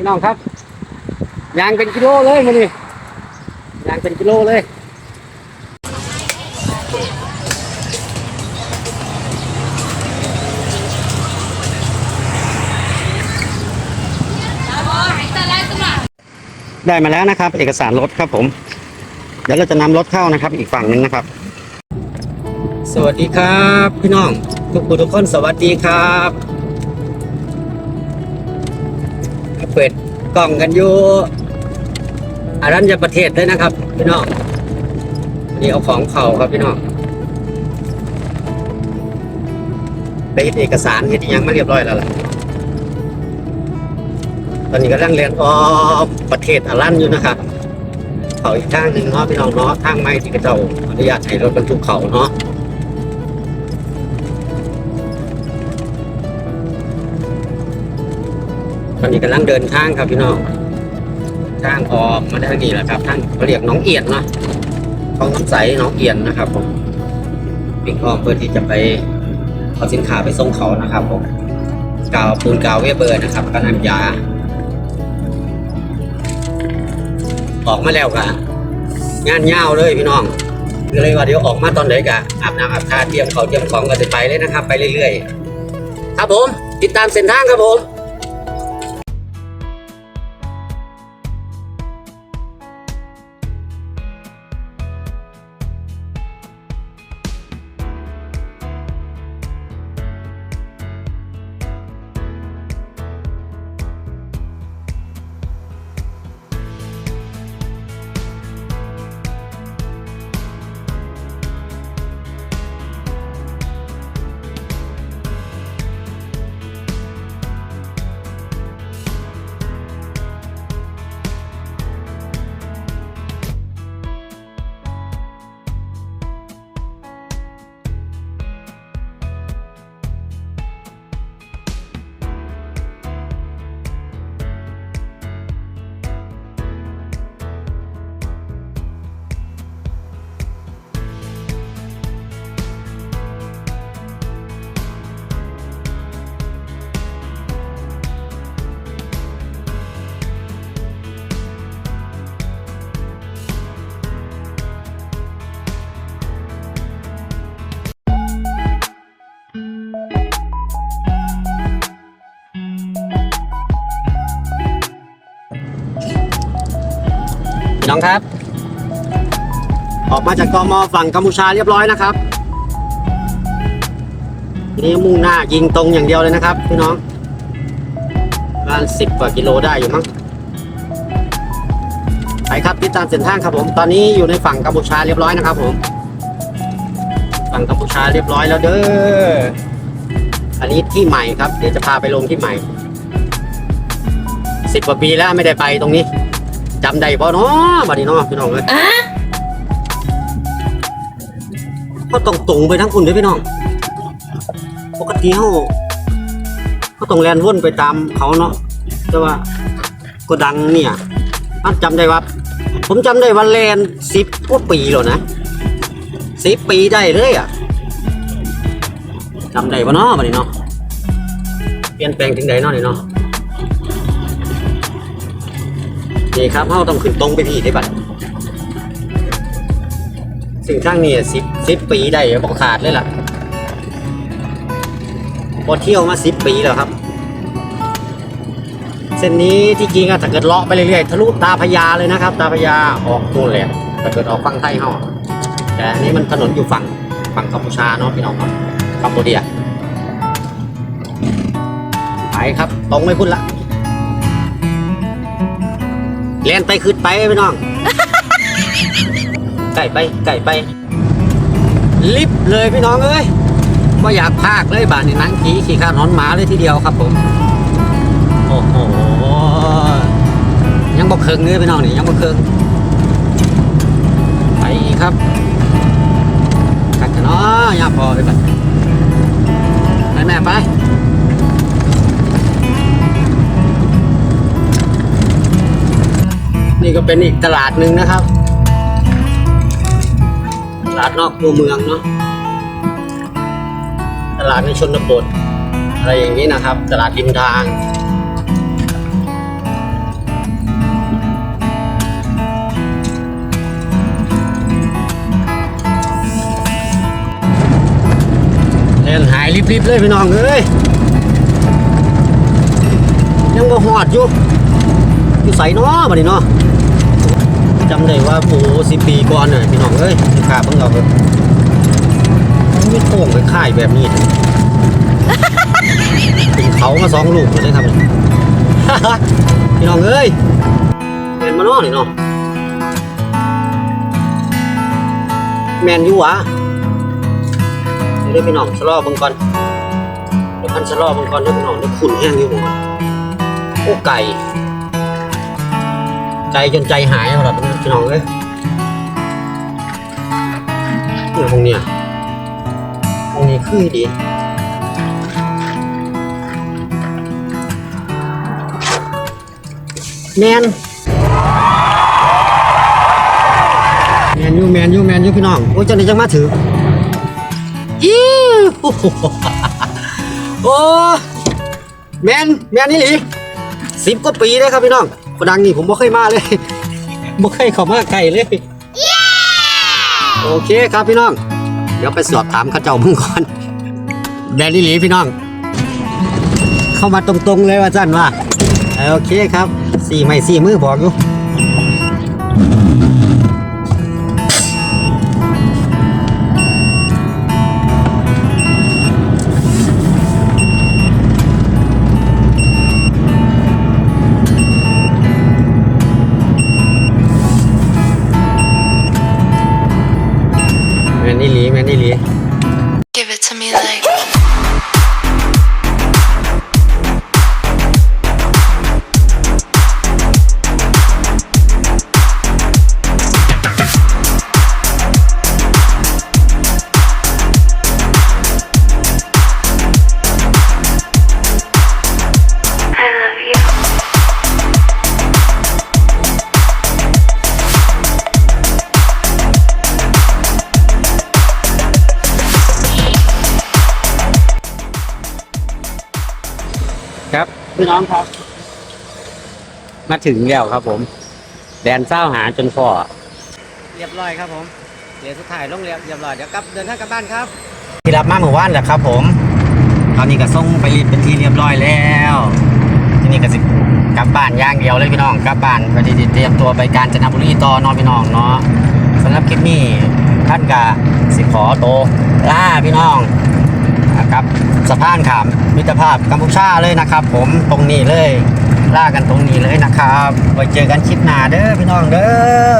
พี่น้องครับยางเป็นกิโลเลยมาดิยางเป็นกิโลเลยได้มาแล้วนะครับ เอกสารรถครับผม เดี๋ยวเราจะนำรถเข้านะครับ อีกฝั่งหนึ่งนะครับ สวัสดีครับ พี่น้องทุกคนทุกคนสวัสดีครับ เปิดกล่องกันอยู่อารัญญประเทศด้วยนะครับพี่น้องนี่เอาของเข่าครับพี่น้องไปเฮ็ดเอกสารเฮ็ดอิหยังมาเรียบร้อยแล้วล่ะตอนนี้กำลังเรียนออกประเทศอารันอยู่นะครับเขาอีกข้างหนึ่งเนาะพี่น้องเนาะข้างไม่ที่กระเจ้าอนุญาตให้รถบรรทุกเขาเนาะ ตอนนี้กำลังเดินทางครับพี่น้องทางออกมาทางนี้แหละครับทางเขาเรียกน้องเอียดเนาะคลองน้ำใสน้องเอียดนะครับผมวิ่งอ้อมเพื่อที่จะไปเอาสินค้าไปส่งเขานะครับผมกาวปูนกาวเวเบอร์นะครับกับน้ำยา ออกมาแล้วกะงานยาวเลยพี่น้องก็เลยว่าเดี๋ยวออกมาตอนไหนกะอาบน้ำอาบท่าเตรียมเขาเตรียมของก็จะไปเลยนะครับ ไปเรื่อยๆ ครับผม ติดตามเส้นทางครับผม น้องครับ ออกมาจากตมฝั่งกัมพูชาเรียบร้อยนะครับนี้มุ่งหน้ายิงตรงอย่างเดียวเลยนะครับพี่น้องประมาณสิบกว่ากิโลได้อยู่มั้งไปครับติดตามเส้นทางครับผมตอนนี้อยู่ในฝั่งกัมพูชาเรียบร้อยนะครับผม ฝั่งกัมพูชาเรียบร้อยแล้วเด้ออันนี้ที่ใหม่ครับ เดี๋ยวจะพาไปลงที่ใหม่สิบกว่าปีแล้วไม่ได้ไปตรงนี้ จำได้ป่ะเนาะบัดนี้เนาะพี่น้องเลยก็ต้องตรงไปทั้งคุณเด้วยพี่น้อง ปกติเขาเขาต้องแลนวนไปตามเขาเนาะ แต่ว่าก็ดังเนี่ยอันจำได้ว่า ผมจำได้ว่าแลนสิบกว่าปีแล้วนะสิบปีได้เลยอะจำได้ป่ะเนาะบัดนี้เนาะ เปลี่ยนแปลงถึงไหนเนาะนี่เนาะ นี่ครับเราต้องขึ้นตรงไปที่ได้บัดสิ่งข้างนี้สิบสิบปีได้บอกขาดเลยล่ะพอเที่ยวมาสิบปีแล้วครับ เส้นนี้ที่จริงอะถ้าเกิดเลาะไปเรื่อยๆทะลุตาพญาเลยนะครับ ตาพญาออกนู่นแหละถ้าเกิดออกฝั่งไทยเฮาแต่อันนี้มันถนนอยู่ฝั่งฝั่งกัมพูชาเนาะพี่น้องครับกัมพูเดียไปครับตรงไม่พุ่นละ เล่นไปขึ้นไปพี่น้อง ไก่ไปไก่ไป ลิฟต์เลยพี่น้องเอ้ยก็อยากพากเลยบ้านนี่นั่งขี่ขี่ข้านอนหมาเลยทีเดียวครับผมโอ้โหยังบอกเคิงเลยพี่น้องนี่ยังบอกเคิงไปอีกครับกัดกันเนาะย่าพอไปบัดไปแม่ไปี่ก็เป็นอีกตลาดหนึ่งนะครับ ตลาดนอกตัวเมืองเนาะ ตลาดในชนบท อะไรอย่างนี้นะครับ ตลาดริมทางเล่นหายรีบๆเลยพี่น้องเอ้ยยังบ่หอดอยู่อยู่ใส่เนาะบัดนี้เนาะ จำได้ว่าโอ้สิปีก่อนน่ะพี่น้องเอ้ยสิขาเบิ่งเอาเบิ่งมันมีโค้งไปค่ายแบบนี้ถึงเขามาสองลูกเลยครับพี่น้องเอ้ยแมนมาเนาะนี่เนาะแมนยูวะเดี๋ยวเด้พี่น้องชะลอบิ่งก่อนเดี๋ยวพันชะลอบิ่งก่อนเด้อพี่น้องเดี๋ยวขุนแห้งอยู่โอ้ไก่ ใจจนใจหายแล้วล่ะพี่น้องเอ้ยเนี่ยตรงเนี้ยตรงนี้คือดีแมนแมนยูแมนยูแมนยูพี่น้องโอ้ยเจังไดจังมาถืออิ้วโอ้แมนแมนนี่หลีสิบกว่าปีเลยครับพี่น้อง กระดังนี่ผมบ่เคยมาเลยบ่เคยเข้ามาไกลเลยโอเคครับพี่น้อง เดี๋ยวไปสอบถามเข้าเจ้ามึงก่อนแมนนี่หลีพี่น้อง เข้ามาตรงๆเลยว่าจันว่าโอเคครับสี่ไม่สี่มือบอกอยู่ นี่ลีแมนนี่ลี ครับพี่น้องครับ มาถึงแล้วครับผม แดนเศร้าหาจนพอเรียบร้อยครับผมเดี๋ยวสุดท้ายลงเรียบเรียบร้อยเดี๋ยวกลับเดินทางกลับบ้านครับที่รับมาเมื่อวานแหละครับผมตอนนี้ก็ส่งไปรีดเป็นที่เรียบร้อยแล้ว ทีนี้ก็สิกลับบ้านอย่างเดียวเลยพี่น้องกลับบ้านก็ที่เตรียมตัวไปกาญจนบุรีต่อเนอนพี่น้องเนาะสำหรับคลิปนี้ท่านกะสิขอโตวลาพี่น้องนะครับสะพานขาม มิตรภาพกัมพูชาเลยนะครับ ผมตรงนี้เลยล่ากันตรงนี้เลยนะครับไว้เจอกันคลิปหน้าเด้อพี่น้องเด้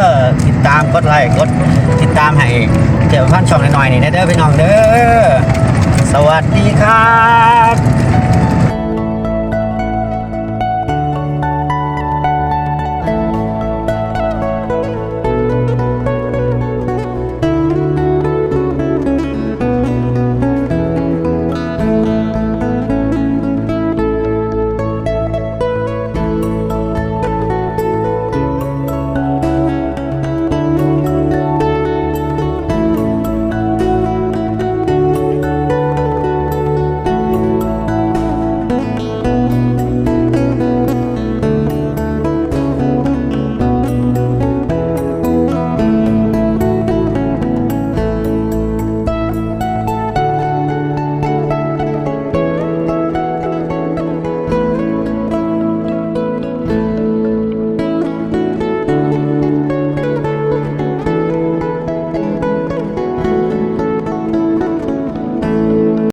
อติดตามกดไลค์กดติดตามให้เจ้าพันช่องหน่อยๆนี่นะเด้อพี่น้องเด้อสวัสดีครับ